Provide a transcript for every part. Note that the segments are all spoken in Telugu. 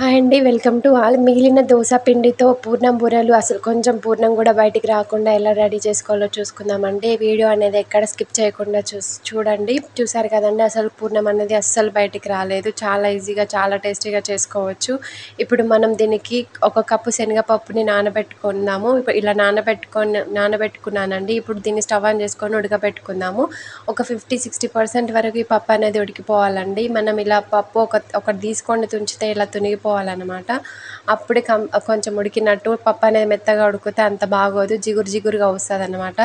హాయ్ అండి వెల్కమ్ టు ఆల్. మిగిలిన దోశ పిండితో పూర్ణం బూరెలు అసలు కొంచెం పూర్ణం కూడా బయటికి రాకుండా ఎలా రెడీ చేసుకోవాలో చూసుకుందామండి. వీడియో అనేది ఎక్కడ స్కిప్ చేయకుండా చూ చూడండి. చూసారు కదండి అసలు పూర్ణం అనేది అస్సలు బయటికి రాలేదు. చాలా ఈజీగా చాలా టేస్టీగా చేసుకోవచ్చు. ఇప్పుడు మనం దీనికి ఒక కప్పు శనగపప్పుని నానబెట్టుకుందాము. ఇలా నానబెట్టుకొని నానబెట్టుకున్నానండి. ఇప్పుడు దీన్ని స్టవ్ ఆన్ చేసుకొని ఉడకబెట్టుకుందాము. ఒక ఫిఫ్టీ సిక్స్టీ పర్సెంట్ వరకు ఈ పప్పు అనేది ఉడికిపోవాలండి. మనం ఇలా పప్పు ఒక ఒకటి తీసుకొని తుంచితే ఇలా తునిగిపోవాలన్నమాట అప్పుడే కం కొంచెం ఉడికినట్టు పప్పు అనేది మెత్తగా ఉడికితే అంత బాగోదు జిగురు జిగురుగా వస్తుంది అన్నమాట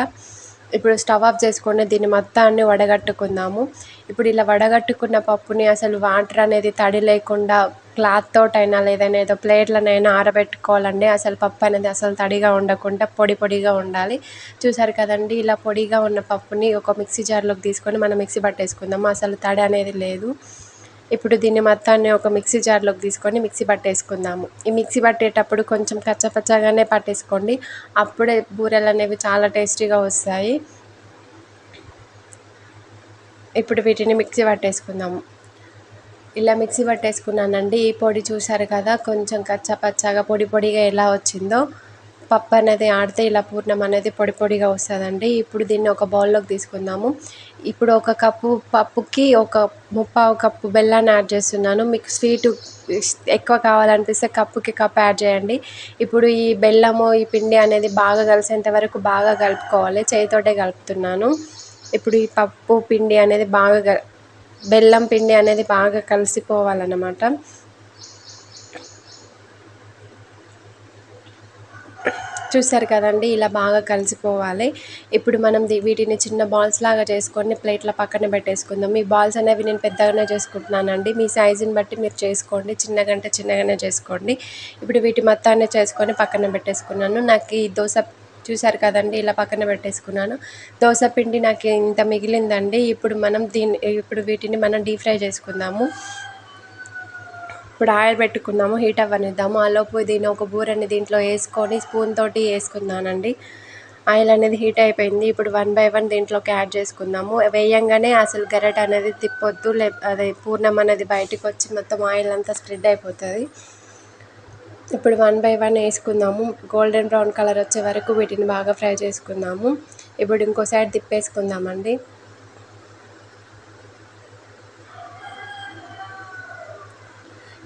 ఇప్పుడు స్టవ్ ఆఫ్ చేసుకొని దీన్ని మొత్తాన్ని వడగట్టుకుందాము. ఇప్పుడు ఇలా వడగట్టుకున్న పప్పుని అసలు వాటర్ అనేది తడి లేకుండా క్లాత్ తోటైనా లేదైనా ఏదో ప్లేట్లనైనా ఆరబెట్టుకోవాలండి. అసలు పప్పు అనేది అసలు తడిగా ఉండకుండా పొడి పొడిగా ఉండాలి. చూసారు కదండి ఇలా పొడిగా ఉన్న పప్పుని ఒక మిక్సీ జార్లోకి తీసుకొని మనం మిక్సీ పట్టేసుకుందాము. అసలు తడి అనేది లేదు. ఇప్పుడు దీన్ని మొత్తాన్ని ఒక మిక్సీ జార్లోకి తీసుకొని మిక్సీ పట్టేసుకుందాము. ఈ మిక్సీ పట్టేటప్పుడు కొంచెం కచ్చపచ్చగానే పట్టేసుకోండి. అప్పుడే బూరెలు అనేవి చాలా టేస్టీగా వస్తాయి. ఇప్పుడు వీటిని మిక్సీ పట్టేసుకుందాము. ఇలా మిక్సీ పట్టేసుకున్నానండి. ఈ పొడి చూసారు కదా కొంచెం కచ్చపచ్చగా పొడి పొడిగా ఎలా వచ్చిందో. పప్పు అనేది ఆడితే ఇలా పూర్ణం అనేది పొడి పొడిగా వస్తుందండి. ఇప్పుడు దీన్ని ఒక బౌల్లోకి తీసుకుందాము. ఇప్పుడు ఒక కప్పు పప్పుకి ఒక ముప్పావు కప్పు బెల్లాన్ని యాడ్ చేస్తున్నాను. మీకు స్వీటు ఎక్కువ కావాలనిపిస్తే కప్పుకి కప్ యాడ్ చేయండి. ఇప్పుడు ఈ బెల్లము ఈ పిండి అనేది బాగా కలిసేంత వరకు బాగా కలుపుకోవాలి. చేతితోటే కలుపుతున్నాను. ఇప్పుడు ఈ పప్పు పిండి అనేది బాగా బెల్లం పిండి అనేది బాగా కలిసిపోవాలన్నమాట. చూసారు కదండి ఇలా బాగా కలిసిపోవాలి. ఇప్పుడు మనం వీటిని చిన్న బాల్స్ లాగా చేసుకొని ప్లేట్ల పక్కన పెట్టేసుకుందాం. ఈ బాల్స్ అనేవి నేను పెద్దగానే చేసుకుంటున్నానండి. మీ సైజుని బట్టి మీరు చేసుకోండి. చిన్నగంటే చిన్నగానే చేసుకోండి. ఇప్పుడు వీటి మొత్తాన్ని చేసుకొని పక్కన పెట్టేసుకున్నాను. నాకు ఈ దోశ చూసారు కదండి ఇలా పక్కన పెట్టేసుకున్నాను. దోశ పిండి నాకు ఇంత మిగిలిందండి. ఇప్పుడు మనం దీన్ని ఇప్పుడు వీటిని మనం డీప్ ఫ్రై చేసుకుందాము. ఇప్పుడు ఆయిల్ పెట్టుకుందాము హీట్ అవ్వనిద్దాము. ఆలోపు దీన్ని ఒక బూరని దీంట్లో వేసుకొని స్పూన్ తోటి వేసుకుందానండి. ఆయిల్ అనేది హీట్ అయిపోయింది. ఇప్పుడు వన్ బై వన్ దీంట్లోకి యాడ్ చేసుకుందాము. వేయంగానే అసలు గరెట్ అనేది తిప్పొద్దు లే అదే పూర్ణం అనేది బయటకు వచ్చి మొత్తం ఆయిల్ అంతా స్ప్రెడ్ అయిపోతుంది. ఇప్పుడు వన్ బై వన్ వేసుకుందాము. గోల్డెన్ బ్రౌన్ కలర్ వచ్చే వరకు వీటిని బాగా ఫ్రై చేసుకుందాము. ఇప్పుడు ఇంకో సైడ్ తిప్పేసుకుందామండి.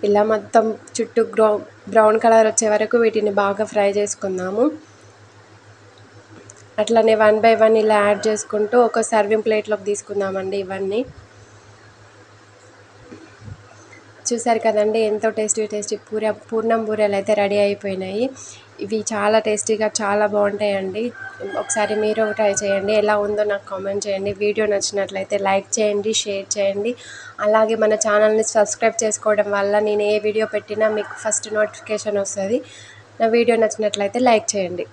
ఇలా మొత్తం చుట్టూ గ్రౌ బ్రౌన్ కలర్ వచ్చే వరకు వీటిని బాగా ఫ్రై చేసుకుందాము. అట్లనే వన్ బై వన్ ఇలా యాడ్ చేసుకుంటూ ఒక సర్వింగ్ ప్లేట్లోకి తీసుకుందామండి ఇవన్నీ. చూసారు కదండి ఎంతో టేస్టీ టేస్టీ పూర పూర్ణం బూరెలు అయితే రెడీ అయిపోయినాయి. ఇవి చాలా టేస్టీగా చాలా బాగుంటాయండి. ఒకసారి మీరు ట్రై చేయండి ఎలా ఉందో నాకు కామెంట్ చేయండి. వీడియో నచ్చినట్లయితే లైక్ చేయండి షేర్ చేయండి. అలాగే మన ఛానల్ని సబ్స్క్రైబ్ చేసుకోవడం వల్ల నేను ఏ వీడియో పెట్టినా మీకు ఫస్ట్ నోటిఫికేషన్ వస్తుంది. నా వీడియో నచ్చినట్లయితే లైక్ చేయండి.